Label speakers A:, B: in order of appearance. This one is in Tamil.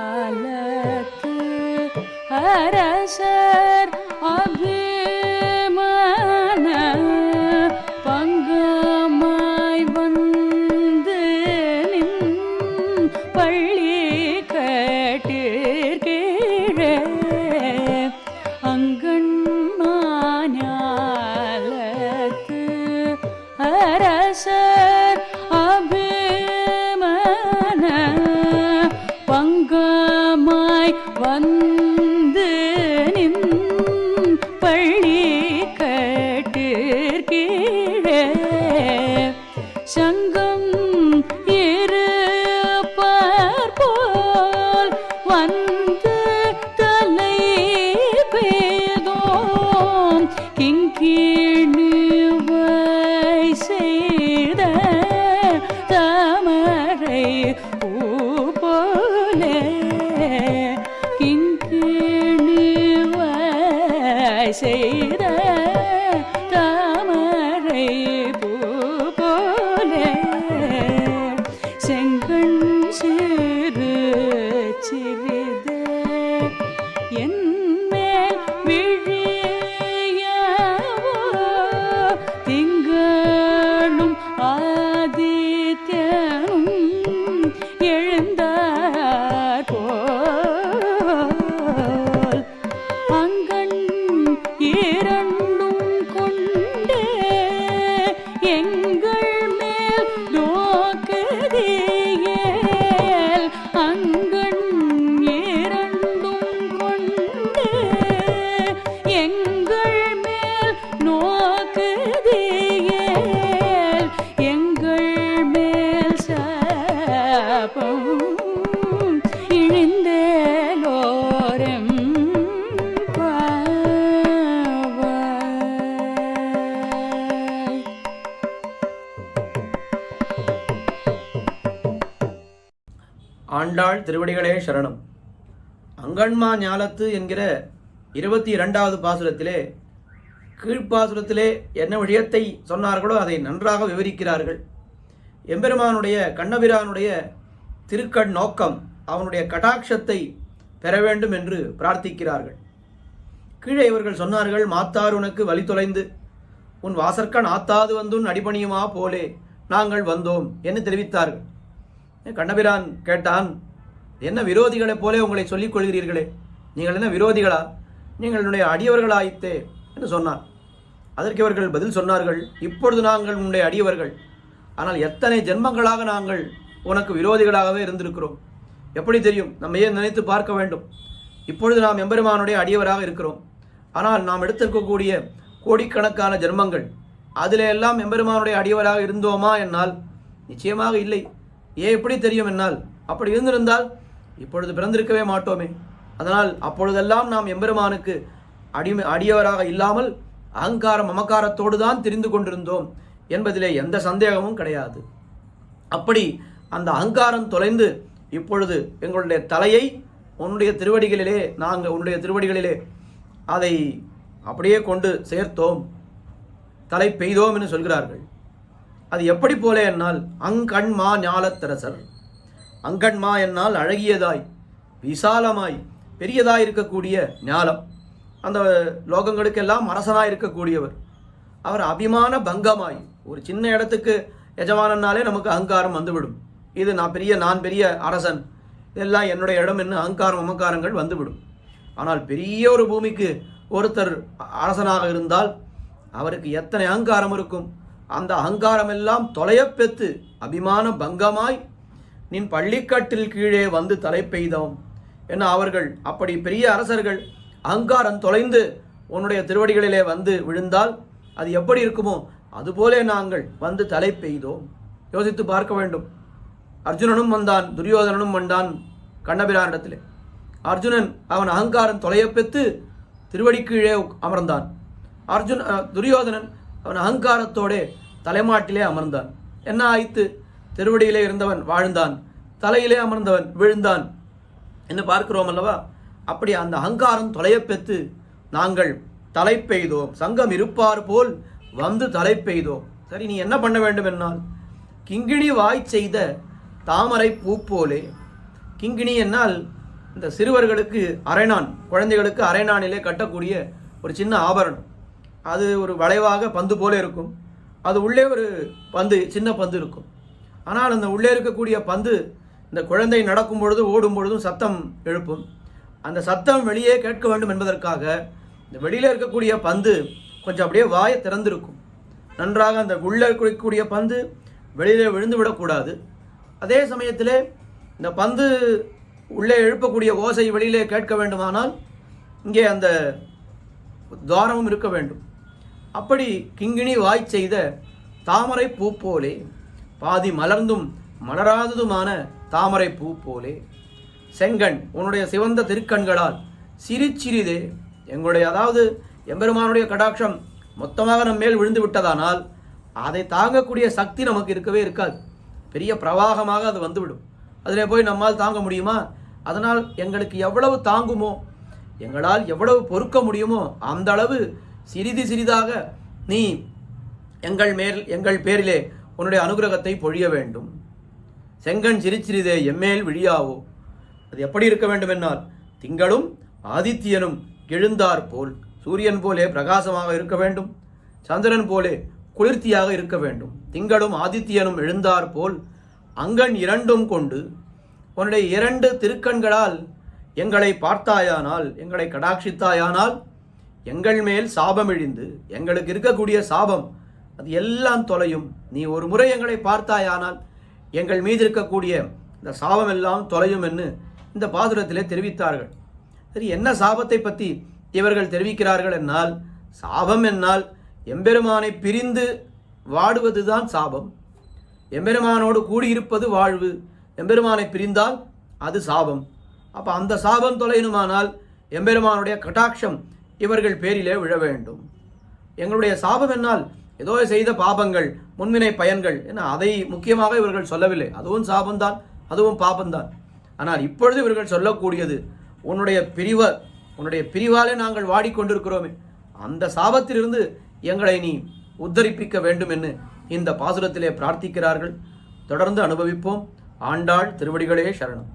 A: அங்கன்மாஞாலத்து அரசர் அபிமான பங்கமாய் வந்து நின் பள்ளி போலே கிங்கிணிவை
B: ஆண்டாள் திருவடிகளே சரணம். அங்கன்மா ஞாலத்து என்கிற இருபத்தி இரண்டாவது பாசுரத்திலே கீழ்ப்பாசுரத்திலே என்ன விஷயத்தை சொன்னார்களோ அதை நன்றாக விவரிக்கிறார்கள். எம்பெருமானுடைய கண்ணபிரானுடைய திருக்கண் நோக்கம் அவனுடைய கடாட்சத்தை பெற வேண்டும் என்று பிரார்த்திக்கிறார்கள். கீழே இவர்கள் சொன்னார்கள் மாத்தார் உனக்கு வழி தொலைந்து. உன் வாசற்கண் ஆத்தாது வந்துன் அடிபணியுமா போலே. நாங்கள் வந்தோம் என்று தெரிவித்தார்கள். கண்ணபிரான் கேட்டான் என்ன விரோதிகளைப் போலே உங்களை சொல்லிக் கொள்கிறீர்களே? நீங்கள் என்ன விரோதிகளா? நீங்கள் என்னுடைய அடியவர்களாயித்தே என்று சொன்னார். அதற்கு இவர்கள் பதில் சொன்னார்கள் இப்பொழுது நாங்கள் உன்னுடைய அடியவர்கள். ஆனால் எத்தனை ஜென்மங்களாக நாங்கள் உனக்கு விரோதிகளாகவே இருந்திருக்கிறோம். எப்படி தெரியும்? நம்ம ஏன் நினைத்து பார்க்க வேண்டும். இப்பொழுது நாம் எம்பெருமானுடைய அடியவராக இருக்கிறோம். ஆனால் நாம் எடுத்திருக்கக்கூடிய கோடிக்கணக்கான ஜென்மங்கள் அதிலே எல்லாம் எம்பெருமானுடைய அடியவராக இருந்தோமா? என்னால் நிச்சயமாக இல்லை. ஏன் எப்படி தெரியும் என்னால்? அப்படி இருந்திருந்தால் இப்பொழுது பிறந்திருக்கவே மாட்டோமே. அதனால் அப்பொழுதெல்லாம் நாம் எம்பெருமானுக்கு அடிமை அடியவராக இல்லாமல் அகங்காரம் மமக்காரத்தோடு தான் தெரிந்து கொண்டிருந்தோம் என்பதிலே எந்த சந்தேகமும் கிடையாது. அப்படி அந்த அகங்காரம் தொலைந்து இப்பொழுது எங்களுடைய தலையை உன்னுடைய திருவடிகளிலே நாங்கள் உன்னுடைய திருவடிகளிலே அதை அப்படியே கொண்டு சேர்த்தோம். தலை பெய்தோம் என்று சொல்கிறார்கள். அது எப்படி போல என்னால் அங்கண்மா ஞாலத்தரசர் அங்கன்மா என்னால் அழகியதாய் விசாலமாய் பெரியதாய் இருக்கக்கூடிய ஞாலம். அந்த லோகங்களுக்கெல்லாம் அரசனாய் இருக்கக்கூடியவர் அவர் அபிமான பங்கமாய் ஒரு சின்ன இடத்துக்கு எஜமானனாலே நமக்கு அகங்காரம் வந்துவிடும். இது நான் பெரிய நான் பெரிய அரசன். இதெல்லாம் என்னுடைய இடம் என்ன அகங்காரம் அமங்காரங்கள் வந்துவிடும். ஆனால் பெரிய ஒரு பூமிக்கு ஒருத்தர் அரசனாக இருந்தால் அவருக்கு எத்தனை அகங்காரம் இருக்கும்? அந்த அகங்காரம் எல்லாம் தொலையப்பெத்து அபிமான பங்கமாய் நின் பள்ளிக்கட்டில் கீழே வந்து தலை பெய்தோம் என அவர்கள் அப்படி பெரிய அரசர்கள் அகங்காரம் தொலைந்து உன்னுடைய திருவடிகளிலே வந்து விழுந்தால் அது எப்படி இருக்குமோ அதுபோலே நாங்கள் வந்து தலை பெய்தோம் யோசித்து பார்க்க வேண்டும். அர்ஜுனனும் வந்தான் துரியோதனனும் வந்தான் கண்ணபிரானிடத்திலே. அர்ஜுனன் அவன் அகங்காரம் தொலையப்பெற்று திருவடி கீழே அமர்ந்தான். அர்ஜுன் துரியோதனன் அவன் அகங்காரத்தோடே தலைமாட்டிலே அமர்ந்தான். என்ன ஆயித்து திருவடியிலே இருந்தவன் வாழ்ந்தான் தலையிலே அமர்ந்தவன் விழுந்தான். என்று பார்க்கிறோம் அல்லவா? அப்படி அந்த அகங்காரம் தொலையப்பெற்று நாங்கள் தலை பெய்தோம். சங்கம் இருப்பார் போல் வந்து தலை பெய்தோம். சரி நீ என்ன பண்ண வேண்டும் என்னால்? கிங்கிணி வாய் செய்த தாமரை பூ போலே. கிங்கிணி என்னால் இந்த சிறுவர்களுக்கு அரைநான் குழந்தைகளுக்கு அரைநானிலே கட்டக்கூடிய ஒரு சின்ன ஆபரணம். அது ஒரு வளைவாக பந்து போல இருக்கும். அது உள்ளே ஒரு பந்து சின்ன பந்து இருக்கும். ஆனால் அந்த உள்ளே இருக்கக்கூடிய பந்து இந்த குழந்தை நடக்கும் பொழுது ஓடும் பொழுதும் சத்தம் எழுப்பும். அந்த சத்தம் வெளியே கேட்க வேண்டும் என்பதற்காக இந்த வெளியில் இருக்கக்கூடிய பந்து கொஞ்சம் அப்படியே வாயை திறந்திருக்கும். நன்றாக அந்த உள்ளே இருக்கக்கூடிய பந்து வெளியில் விழுந்து விடக்கூடாது. அதே சமயத்தில் இந்த பந்து உள்ளே எழுப்பக்கூடிய ஓசை வெளியிலே கேட்க வேண்டுமானால் இங்கே அந்த துவாரமும் இருக்க வேண்டும். அப்படி கிங்கிணி வாய் செய்த தாமரை பூ போலே பாதி மலர்ந்தும் மலராததுமான தாமரை பூ போலே. செங்கண் உன்னுடைய சிவந்த திருக்கண்களால் சிறிச்சிறிதே. எங்களுடைய அதாவது எம்பெருமானுடைய கடாட்சம் மொத்தமாக நம் மேல் விழுந்து விட்டதானால் அதை தாங்கக்கூடிய சக்தி நமக்கு இருக்கவே இருக்காது. பெரிய பிரவாகமாக அது வந்துவிடும். அதில் போய் நம்மால் தாங்க முடியுமா? அதனால் எங்களுக்கு எவ்வளவு தாங்குமோ எங்களால் எவ்வளவு பொறுக்க முடியுமோ அந்த அளவு சிறிது சிறிதாக நீ எங்கள் மேல் எங்கள் பேரிலே உன்னுடைய அனுகிரகத்தை பொழிய வேண்டும். செங்கன் சிரிச்சிறிதே எம்மேல் விழியாவோ? அது எப்படி இருக்க வேண்டும் என்னால் திங்களும் ஆதித்யனும் எழுந்தார் போல் சூரியன் போலே பிரகாசமாக இருக்க வேண்டும். சந்திரன் போலே குளிர்த்தியாக இருக்க வேண்டும். திங்களும் ஆதித்யனும் எழுந்தார் போல் அங்கன் இரண்டும் கொண்டு உன்னுடைய இரண்டு திருக்கண்களால் எங்களை பார்த்தாயானால் எங்களை கடாட்சித்தாயானால் எங்கள் மேல் சாபம் இழிந்து எங்களுக்கு இருக்கக்கூடிய சாபம் அது எல்லாம் தொலையும். நீ ஒரு முறை எங்களை பார்த்தாயானால் எங்கள் மீது இருக்கக்கூடிய இந்த சாபம் எல்லாம் தொலையும் என்று இந்த பாசுரத்திலே தெரிவித்தார்கள். சரி என்ன சாபத்தை பற்றி இவர்கள் தெரிவிக்கிறார்கள் என்னால் சாபம் என்னால் எம்பெருமானை பிரிந்து வாடுவதுதான் சாபம். எம்பெருமானோடு கூடியிருப்பது வாழ்வு. எம்பெருமானை பிரிந்தால் அது சாபம். அப்போ அந்த சாபம் தொலையணுமானால் எம்பெருமானுடைய கட்டாட்சம் இவர்கள் பேரிலே விழ வேண்டும். எங்களுடைய சாபம் என்னால் ஏதோ செய்த பாபங்கள் முன்வினை பயன்கள் என அதை முக்கியமாக இவர்கள் சொல்லவில்லை. அதுவும் சாபம்தான் அதுவும் பாபம்தான். ஆனால் இப்பொழுது இவர்கள் சொல்லக்கூடியது உன்னுடைய பிரிவ உன்னுடைய பிரிவாலே நாங்கள் வாடிக்கொண்டிருக்கிறோமே. அந்த சாபத்திலிருந்து எங்களை நீ உத்தரிப்பிக்க வேண்டும் என்று இந்த பாசுரத்திலே பிரார்த்திக்கிறார்கள். தொடர்ந்து அனுபவிப்போம். ஆண்டாள் திருவடிகளே சரணம்.